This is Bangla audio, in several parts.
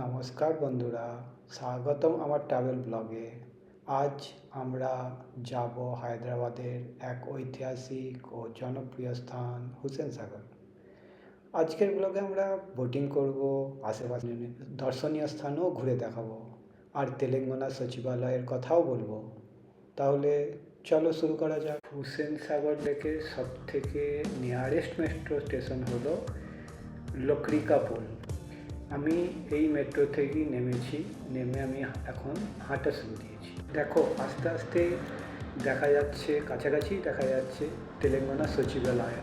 নমস্কার বন্ধুরা, স্বাগতম আমার ট্রাভেল ব্লগে আজ আমরা যাব হায়দ্রাবাদের এক ঐতিহাসিক ও জনপ্রিয় স্থান হুসেন সাগর। আজকের ব্লগে আমরা বোটিং করব, আশেপাশে দর্শনীয় স্থানও ঘুরে দেখাবো, আর তেলেঙ্গানা সচিবালয়ের কথাও বলব। তাহলে চলো শুরু করা যাক। হুসেন সাগর লেকের সব থেকে নিয়ারেস্ট মেট্রো স্টেশন হলো লকড়িকাপুল আমি এই মেট্রো থেকেই নেমেছি, নেমে আমি এখন হাঁটা শুরু দিয়েছি দেখো, আস্তে আস্তে দেখা যাচ্ছে, কাছাকাছি দেখা যাচ্ছে তেলেঙ্গানা সচিবালয়।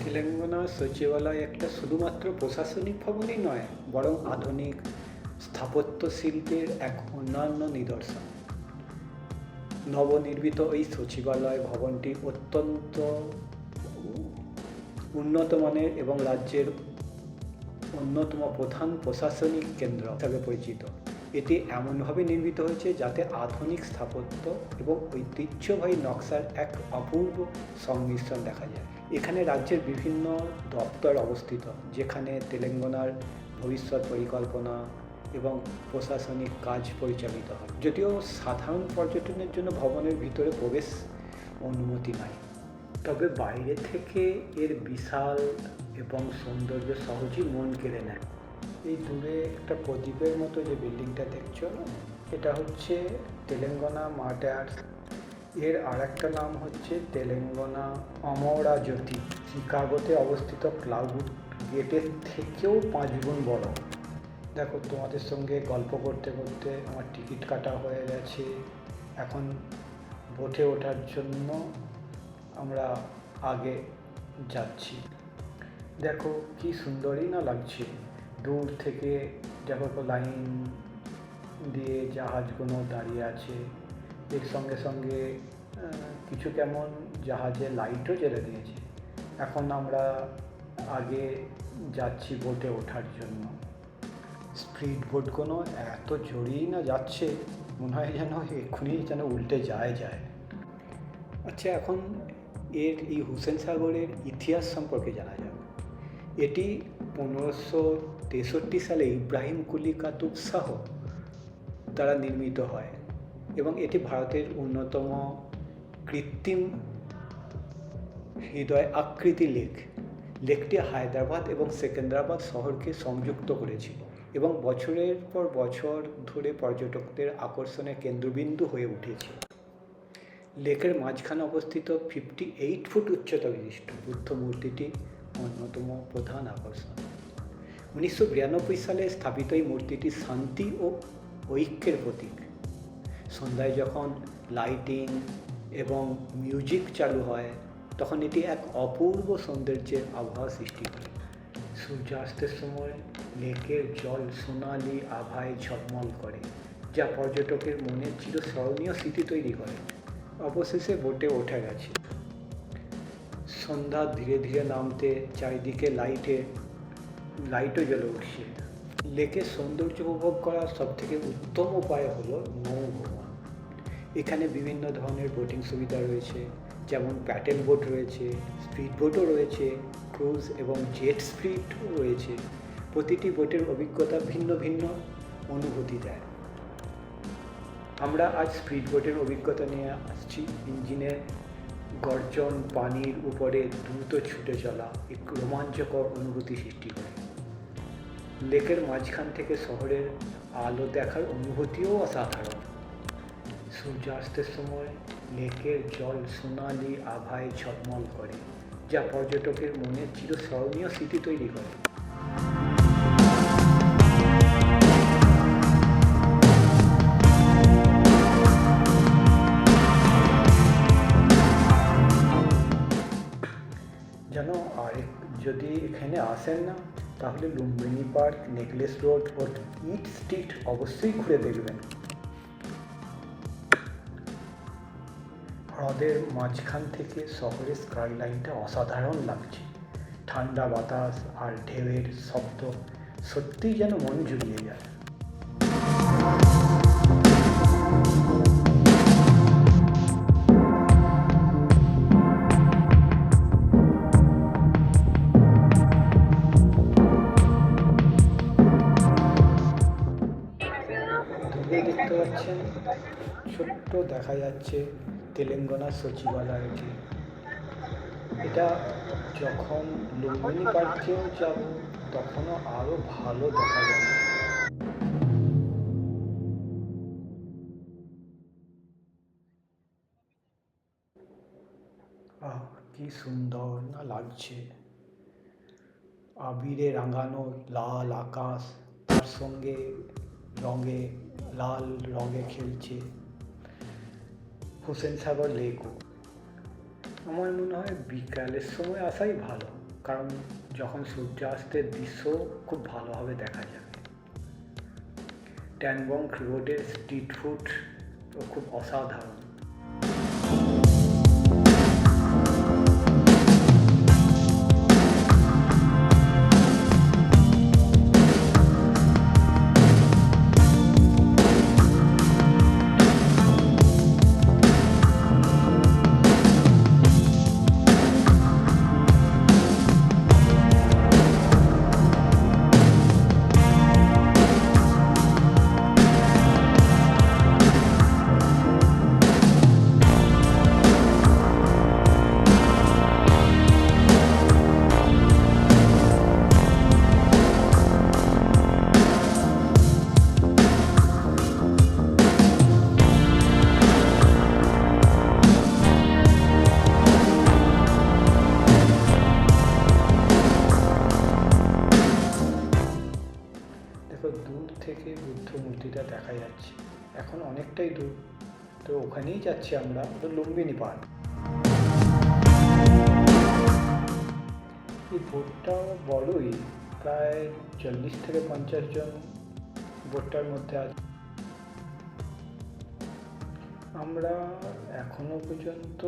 তেলেঙ্গানা সচিবালয় একটা শুধুমাত্র প্রশাসনিক ভবনই নয়, বরং আধুনিক স্থাপত্য শিল্পের এক অন্যান্য নিদর্শন। নবনির্মিত এই সচিবালয় ভবনটি অত্যন্ত উন্নত মানের এবং রাজ্যের অন্যতম প্রধান প্রশাসনিক কেন্দ্র হিসাবে পরিচিত। এটি এমনভাবে নির্মিত হয়েছে যাতে আধুনিক স্থাপত্য এবং ঐতিহ্যবাহী নকশার এক অপূর্ব সংমিশ্রণ দেখা যায়। এখানে রাজ্যের বিভিন্ন দপ্তর অবস্থিত, যেখানে তেলেঙ্গানার ভবিষ্যৎ পরিকল্পনা এবং প্রশাসনিক কাজ পরিচালিত হয়। যদিও সাধারণ পর্যটনের জন্য ভবনের ভিতরে প্রবেশ অনুমতি নাই। তবে বাইরে থেকে এর বিশাল এবং সৌন্দর্য সহজেই মন কেড়ে নেয়। এই দূরে একটা প্রদীপের মতো যে বিল্ডিংটা দেখছ, এটা হচ্ছে তেলেঙ্গানা মার্টার এর আর একটা নাম হচ্ছে তেলেঙ্গানা অমরা জ্যোতি। শিকাগোতে অবস্থিত ক্লাউড গেটের থেকেও পাঁচ গুণ বড়। দেখো, তোমাদের সঙ্গে গল্প করতে করতে আমার টিকিট কাটা হয়ে গেছে। এখন বোটে ওঠার জন্য আমরা আগে যাচ্ছি। দেখো কি সুন্দরই না লাগছে। দূর থেকে দেখো লাইন দিয়ে জাহাজগুলো দাঁড়িয়ে আছে। এর সঙ্গে সঙ্গে কিছু কেমন জাহাজে লাইটও জ্বেলে দিয়েছে। এখন আমরা আগে যাচ্ছি বোটে ওঠার জন্য। স্পিড বোটগুলো এত জোরেই না যাচ্ছে, মনে হয় যেন এক্ষুনি যেন উল্টে যায় যায়। আচ্ছা এখন এর এই হুসেন সাগরের ইতিহাস সম্পর্কে জানা যাক। এটি পনেরোশো তেষট্টি সালে ইব্রাহিম কুলি কাতুব শাহ দ্বারা নির্মিত হয় এবং এটি ভারতের অন্যতম কৃত্রিম হৃদয় আকৃতি লেক। লেকটি হায়দ্রাবাদ এবং সেকেন্দ্রাবাদ শহরকে সংযুক্ত করেছিল এবং বছরের পর বছর ধরে পর্যটকদের আকর্ষণের কেন্দ্রবিন্দু হয়ে উঠেছে। লেকের মাঝখানে অবস্থিত ফিফটি এইট ফুট উচ্চতা বিশিষ্ট বুদ্ধ মূর্তিটি অন্যতম প্রধান আকর্ষণ। উনিশশো বিরানব্বই সালে স্থাপিত এই মূর্তিটি শান্তি ও ঐক্যের প্রতীক। সন্ধ্যায় যখন লাইটিং এবং মিউজিক চালু হয়, তখন এটি এক অপূর্ব সৌন্দর্যের আবহাওয়া সৃষ্টি করে। সূর্যাস্তের সময় লেকের জল সোনালি আভায় ঝলমল করে, যা পর্যটকের মনে চিরস্মরণীয় স্মৃতি তৈরি করে। অবশেষে বোটে ওঠা গেছে। সন্ধ্যা ধীরে ধীরে নামতে চারিদিকে লাইটে, লাইটও জ্বলে উঠছে। লেকের সৌন্দর্য উপভোগ করার সবথেকে উত্তম উপায় হলো নৌভ্রমণ এখানে বিভিন্ন ধরনের বোটিং সুবিধা রয়েছে, যেমন প্যাটেল বোট রয়েছে স্পিড বোটও রয়েছে ক্রুজ এবং জেট স্পিডও রয়েছে। প্রতিটি বোটের অভিজ্ঞতা ভিন্ন ভিন্ন অনুভূতি দেয়। আমরা আজ স্পিড বোটের অভিজ্ঞতা নিয়ে আসছি। ইঞ্জিনের গর্জন পানির উপরে দ্রুত ছুটে চলা এক রোমাঞ্চকর অনুভূতি সৃষ্টি করে। লেকের মাঝখান থেকে শহরের আলো দেখার অনুভূতিও অসাধারণ। সূর্যাস্তের সময় লেকের জল সোনালি আভায় ঝলমল করে, যা পর্যটকের মনে চিরস্মরণীয় স্মৃতি তৈরি করে। যেন আর যদি এখানে আসেন না, তাহলে লুম্বিনী পার্ক, নেকলেস রোড ও ইট স্ট্রিট অবশ্যই ঘুরে দেখবেন। হ্রদের মাঝখান থেকে শহরের স্কাইলাইনটা অসাধারণ লাগছে। ঠান্ডা বাতাস আর ঢেউয়ের শব্দ সত্যিই যেন মন জুড়িয়ে যায়। দেখা যাচ্ছে তেলেঙ্গানা সচিবালয়কে। এটা যখন লুম্বিনী পার্কেও যাব, তখনও আরও ভালো দেখা যাবে। কি সুন্দর না লাগছে। আবিরে রাঙানো লাল আকাশ, তার সঙ্গে রঙে, লাল রঙে খেলছে। হোসেন সাগর লেকও আমার মনে হয় বিকালের সময় আসাই ভালো, কারণ যখন সূর্যাস্তের দৃশ্য খুব ভালোভাবে দেখা যাবে। ট্যানবং রোডের স্ট্রিট ফুড খুব অসাধারণ। যাচ্ছি আমরা লুম্বিনী পার্ক এই বোটটা বড়ই প্রায় চল্লিশ থেকে পঞ্চাশ জন বোটটার মধ্যে আছে। আমরা এখনও পর্যন্ত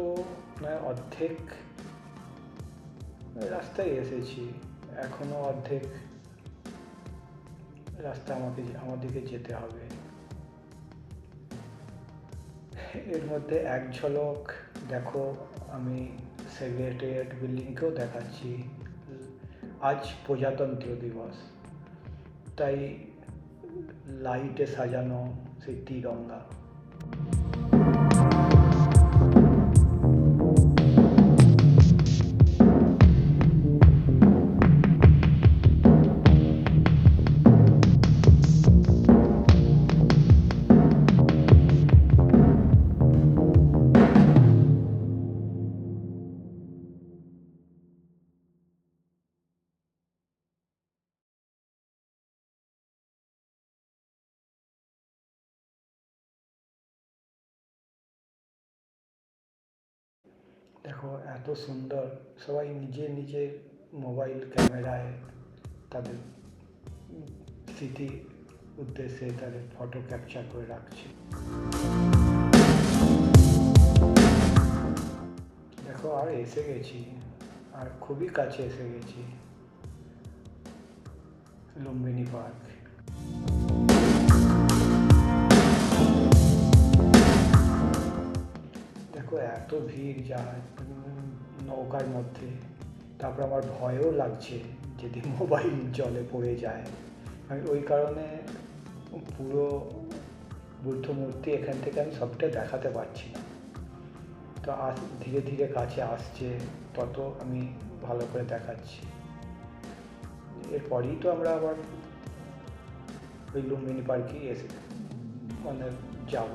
প্রায় অর্ধেক রাস্তায় এসেছি। এখনও অর্ধেক রাস্তা আমাকে আমাদেরকে যেতে হবে। এর মধ্যে এক ঝলক, দেখো আমি সেক্রেটারিয়েট বিল্ডিংকেও দেখাচ্ছি। আজ প্রজাতন্ত্র দিবস। তাই লাইটে সাজানো সেই তিরঙ্গা দেখো এত সুন্দর। সবাই নিজে নিজের মোবাইল ক্যামেরায় তাদের স্মৃতি উদ্দেশ্যে তাদের ফটো ক্যাপচার করে রাখছে। দেখো আর এসে গেছি আর খুবই কাছে এসে গেছি। লুম্বিনী পার্ক। দেখো এত ভিড় উম, নৌকার মধ্যে। তারপর আমার ভয়ও লাগছে যদি মোবাইল জলে পড়ে যায়। আমি ওই কারণে পুরো বুদ্ধ মূর্তি এখান থেকে আমি সবটা দেখাতে পারছি না। তো আস ধীরে ধীরে কাছে আসছে, তত আমি ভালো করে দেখাচ্ছি। এরপরেই তো আমরা আবার ওই লুম্বিনী পার্কেই এসে মানে যাব।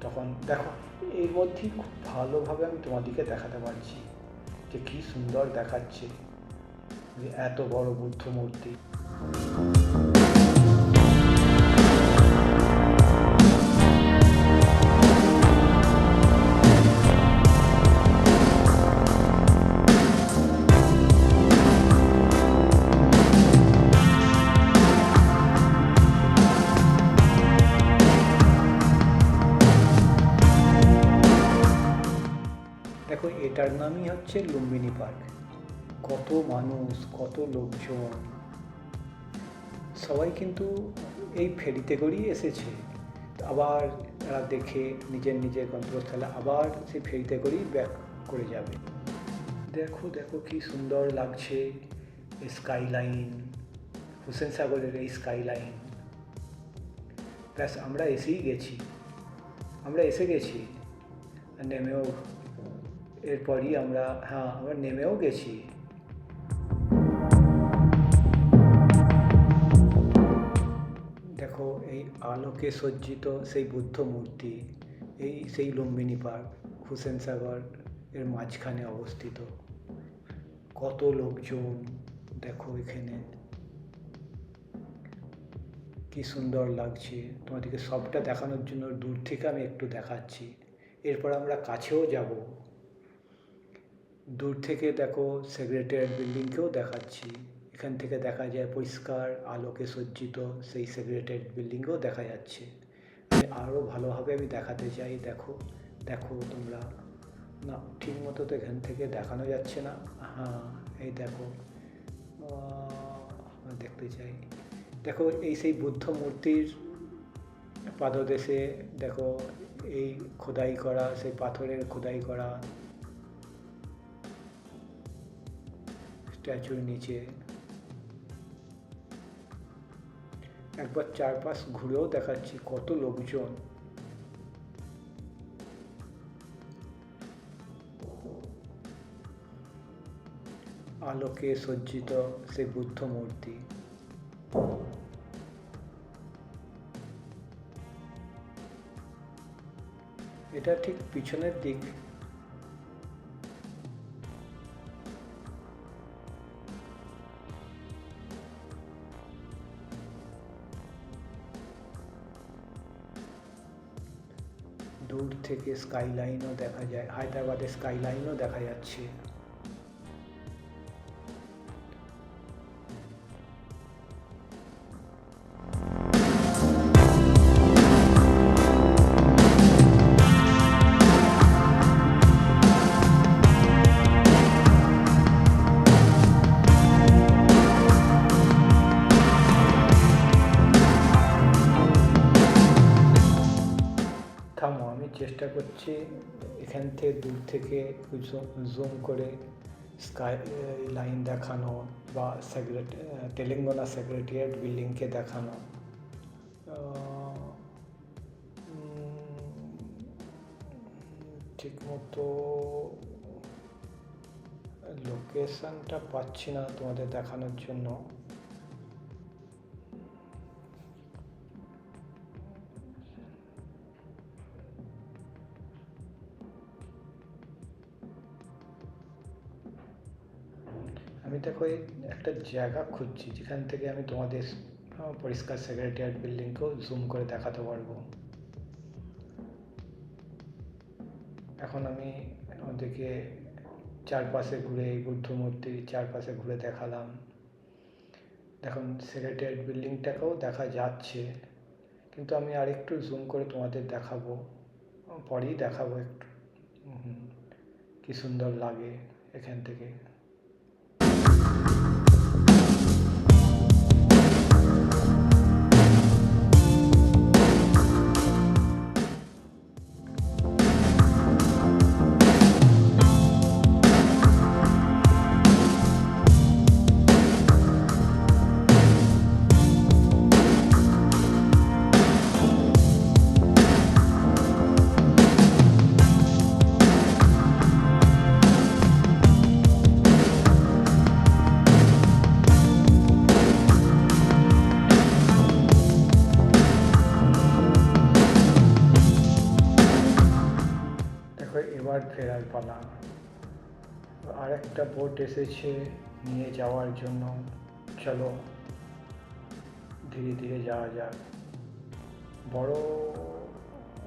তখন দেখো এর মধ্যেই খুব ভালোভাবে আমি তোমাদেরকে দেখাতে পারছি যে কী সুন্দর দেখাচ্ছে এত বড় বুদ্ধ মূর্তি হচ্ছে লুম্বিনী পার্ক। কত মানুষ, কত লোকজন। সবাই কিন্তু এই ফেরিতে করেই এসেছে। আবার তারা দেখে নিজের নিজের গন্তব্যস্থলে আবার সেই ফেরিতে করেই ব্যাক করে যাবে। দেখো দেখো কি সুন্দর লাগছে স্কাই লাইন হুসেন সাগরের এই স্কাই লাইন প্লাস আমরা এসেই গেছি। আমরা এসে গেছি। নেমেও এরপরই আমরা হ্যাঁ আমরা নেমেও গেছি। দেখো, এই আলোকে সজ্জিত সেই বুদ্ধ মূর্তি, এই সেই লুম্বিনী পার্ক, হুসেন সাগর এর মাঝখানে অবস্থিত। কত লোকজন, দেখো এখানে। কি সুন্দর লাগছে। তোমাদেরকে সবটা দেখানোর জন্য দূর থেকে আমি একটু দেখাচ্ছি। এরপর আমরা কাছেও যাব। দূর থেকে দেখো সেক্রেটারিয়েট বিল্ডিংকেও দেখাচ্ছি। এখান থেকে দেখা যায় পরিষ্কার, আলোকে সজ্জিত সেই সেক্রেটারিয়েট বিল্ডিংও দেখা যাচ্ছে। আমি আরও ভালোভাবে আমি দেখাতে চাই, দেখো দেখো তোমরা। না, ঠিক মতো তো এখান থেকে দেখানো যাচ্ছে না। হ্যাঁ এই দেখো। দেখতে চাই। দেখো, এই সেই বুদ্ধ মূর্তির পাদদেশে, দেখো, এই খোদাই করা, সেই পাথরের খোদাই করা স্ট্যাচুর নিচে। একবার চারপাশ ঘুরেও দেখাচ্ছি কত লোকজন। আলোকে সজ্জিত সেই বুদ্ধ মূর্তি। এটা ঠিক পিছনের দিক। থেকে স্কাইলাইনও দেখা যায় হায়দ্রাবাদের স্কাইলাইনও দেখা যাচ্ছে। থেকে দূর থেকে জুম করে স্কাই লাইন দেখানো বা সেক্রেট তেলেঙ্গানা সেক্রেটারিয়েট বিল্ডিংকে দেখানো। ঠিক মতো লোকেশনটা পাচ্ছি না তোমাদের দেখানোর জন্য। দেখো একটা জায়গা খুঁজছি, যেখান থেকে আমি তোমাদের পরিষ্কার সেক্রেটারিয়েট বিল্ডিংকেও জুম করে দেখাতে পারব। এখন আমি ওদেরকে চারপাশে ঘুরে, এই বুদ্ধ মূর্তির চারপাশে ঘুরে দেখালাম। দেখুন সেক্রেটারিয়েট বিল্ডিংটাকেও দেখা যাচ্ছে, কিন্তু আমি আরেকটু জুম করে তোমাদের দেখাবো, পরেই দেখাবো একটু। কি সুন্দর লাগে এখান থেকে। ফেরার পালা। আর একটা বোট এসেছে, নিয়ে যাওয়ার জন্য। চলো, ধীরে ধীরে যাওয়া যাক। বড়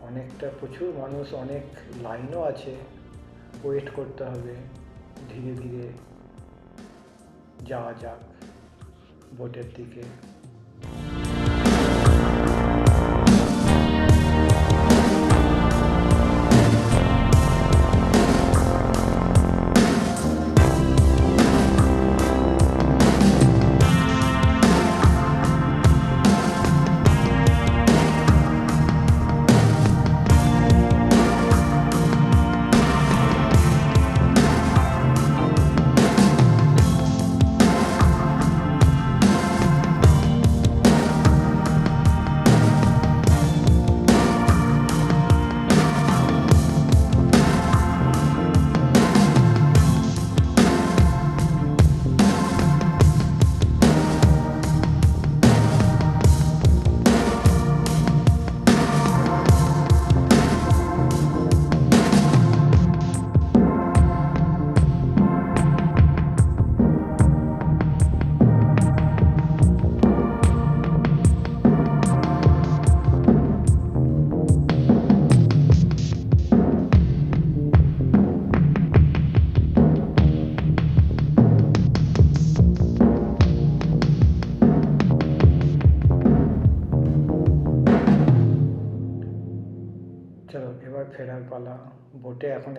অনেকটা প্রচুর মানুষ, অনেক লাইনও আছে। ওয়েট করতে হবে, ধীরে ধীরে যাওয়া যাক বোটের দিকে।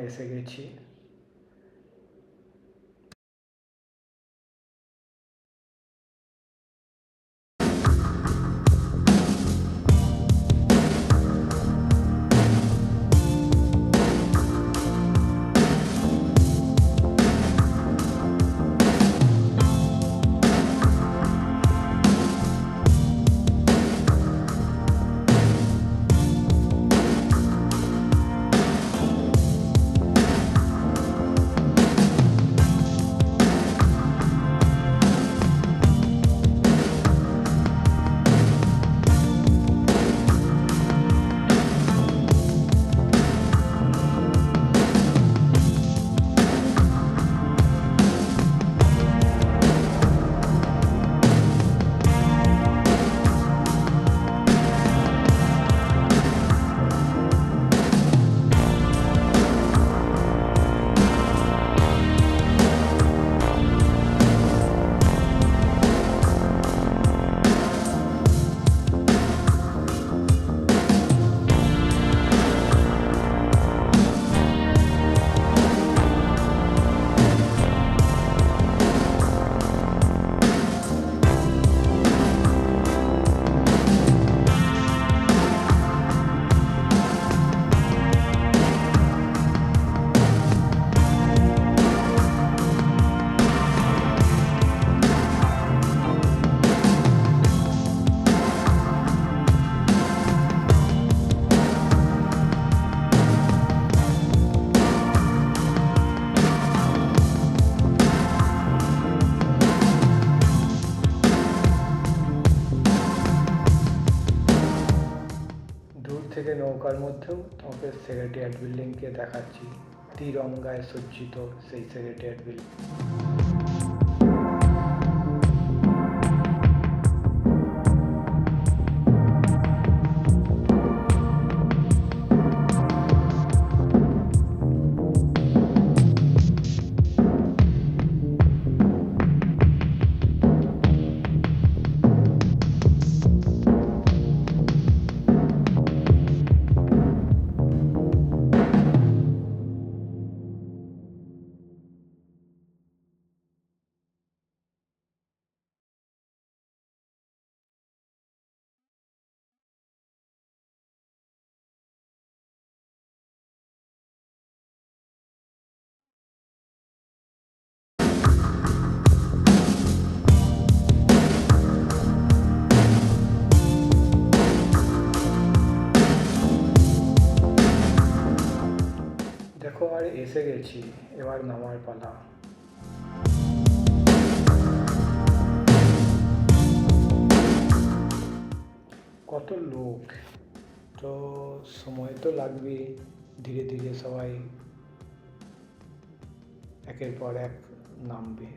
বোটে এখন নৌকার মধ্যেও তোমাকে সেক্রেটারিয়েট বিল্ডিংকে দেখাচ্ছি। তিরঙ্গায় সজ্জিত সেই সেক্রেটারিয়েট বিল্ডিং। এসে গেছি, এবার নামার পালা। কত লোক, তো সময় তো লাগবে, ধীরে ধীরে সবাই একের পর এক নামবে।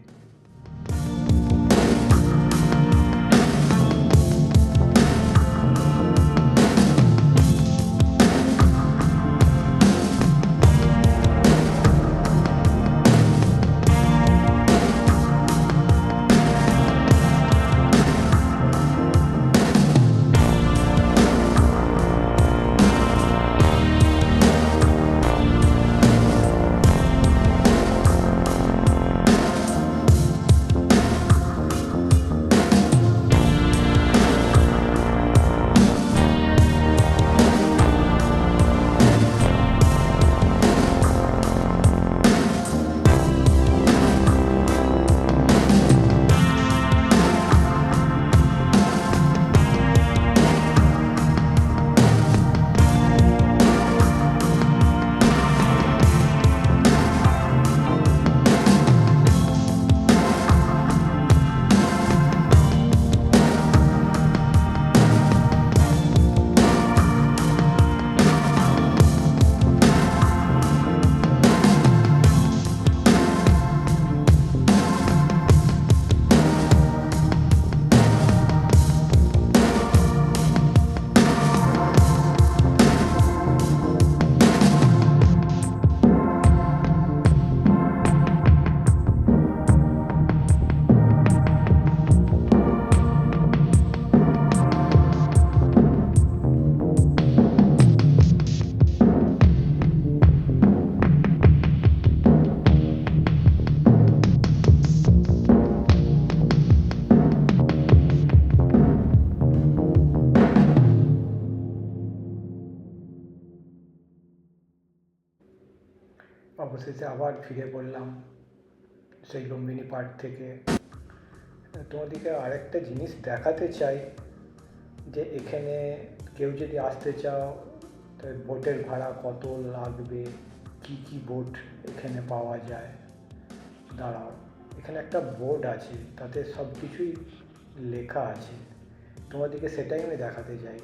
আবার ফিরে পড়লাম সেই লুম্বিনী পার্ক থেকে। তোমাদেরকে আরেকটা জিনিস দেখাতে চাই, যে এখানে কেউ যদি আসতে চাও, তো বোটের ভাড়া কত লাগবে? কি কি বোট এখানে পাওয়া যায়? দাঁড়াও, এখানে একটা বোর্ড আছে, তাতে সব কিছুই লেখা আছে। তোমাদেরকে সেটাই আমি দেখাতে চাই।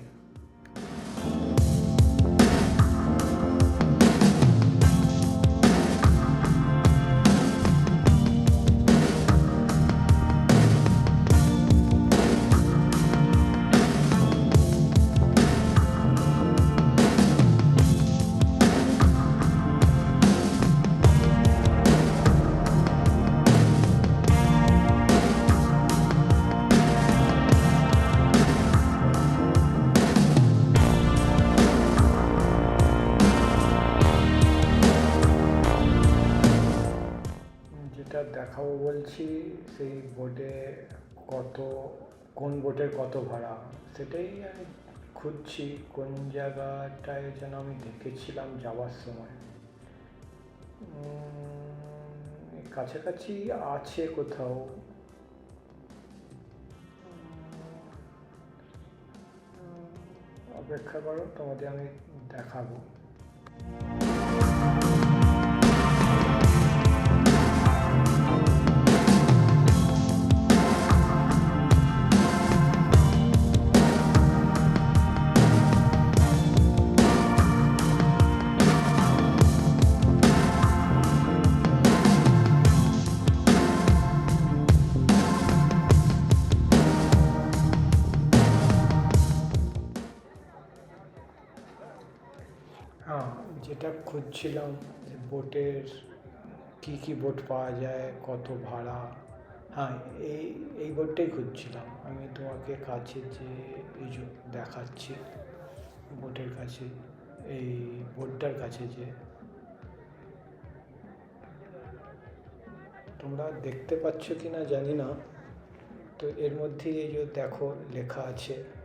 যেটা দেখাবো বলছি, সেই বোটে কত, কোন বোটের কত ভাড়া? সেটাই আমি খুঁজছি, কোন জায়গাটায় যেন আমি দেখেছিলাম যাওয়ার সময়। কাছাকাছি আছে কোথাও। অপেক্ষা করো, তোমাদের আমি দেখাবো। হ্যাঁ। যেটা খুঁজছিলাম যে বোটের কী কী বোট পাওয়া যায়, কত ভাড়া। হ্যাঁ এই এই বোটটাই খুঁজছিলাম। আমি তোমাকে কাছে যে এই যে দেখাচ্ছি, বোটের কাছে, এই বোটটার কাছে যে। তোমরা দেখতে পাচ্ছ কি না জানি না। তো এর মধ্যে এই যে দেখো, লেখা আছে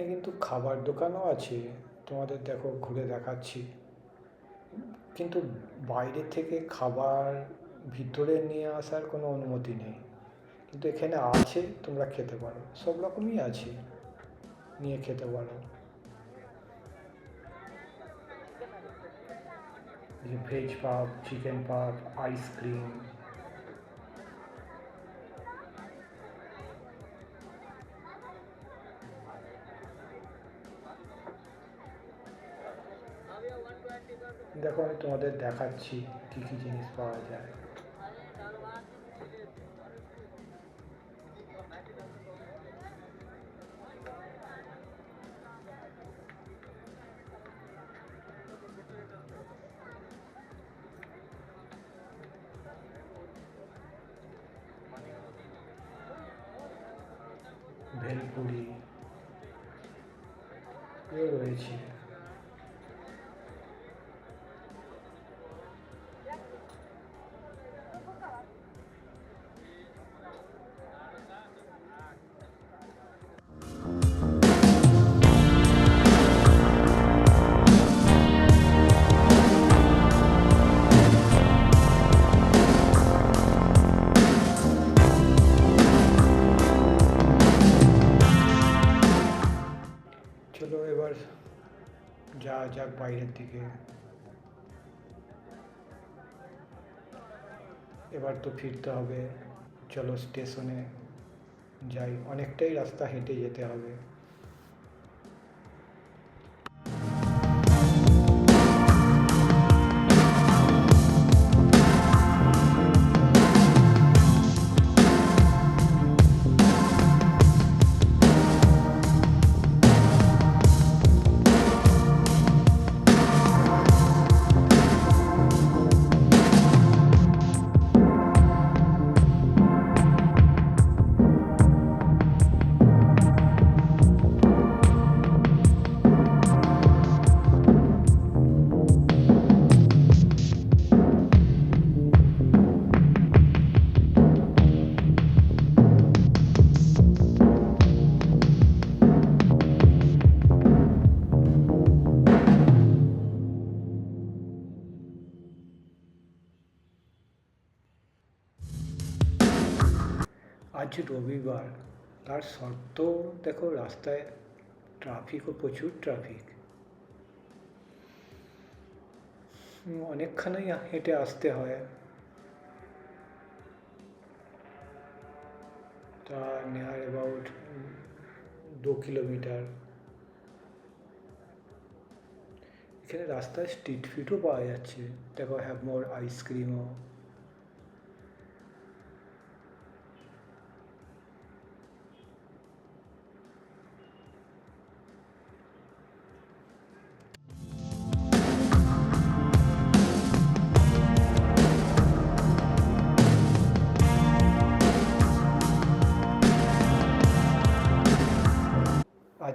এখানে কিন্তু খাবার দোকানও আছে। তোমাদের দেখো, ঘুরে দেখাচ্ছি। কিন্তু বাইরে থেকে খাবার ভিতরে নিয়ে আসার কোনো অনুমতি নেই। কিন্তু এখানে আছে, তোমরা খেতে পারো। সব রকমই আছে। নিয়ে খেতে পারো। ভেজ পাপ চিকেন পাপ আইসক্রিম দেখো আমি তোমাদের দেখাচ্ছি কী কী জিনিস পাওয়া যায়। ভেলপুরি। রয়েছে। এবার তো ফিরতে হবে। চলো স্টেশনে যাই। অনেকটাই রাস্তা হেঁটে যেতে হবে। রবিবার। তার সত্ত্বেও দেখো, রাস্তায় ট্রাফিকও, প্রচুর ট্রাফিক। অনেকখানি হেঁটে আসতে হয়। তা নেয়ার অ্যাবাউট দু কিলোমিটার। এখানে রাস্তায় স্ট্রিট ফুডও পাওয়া যাচ্ছে। দেখো হ্যাভ মোর আইসক্রিমও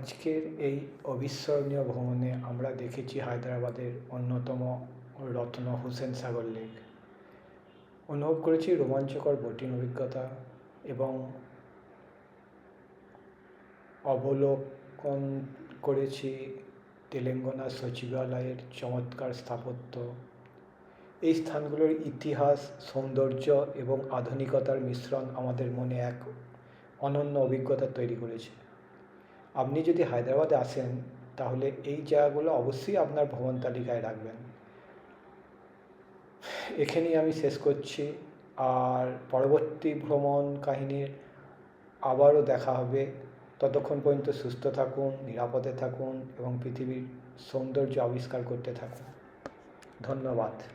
আজকের এই অবিস্মরণীয় ভ্রমণে আমরা দেখেছি হায়দ্রাবাদের অন্যতম রত্ন হোসেন সাগর লেক। অনুভব করেছি রোমাঞ্চকর বোটিং অভিজ্ঞতা এবং অবলোকন করেছি তেলেঙ্গানা সচিবালয়ের চমৎকার স্থাপত্য। এই স্থানগুলোর ইতিহাস, সৌন্দর্য এবং আধুনিকতার মিশ্রণ আমাদের মনে এক অনন্য অভিজ্ঞতা তৈরি করেছে। আপনি যদি হায়দ্রাবাদে আসেন, তাহলে এই জায়গাগুলো অবশ্যই আপনার ভ্রমণ তালিকায় রাখবেন। এখানেই আমি শেষ করছি। আর পরবর্তী ভ্রমণ কাহিনীর আবারও দেখা হবে। ততক্ষণ পর্যন্ত সুস্থ থাকুন, নিরাপদে থাকুন এবং পৃথিবীর সৌন্দর্য আবিষ্কার করতে থাকুন। ধন্যবাদ।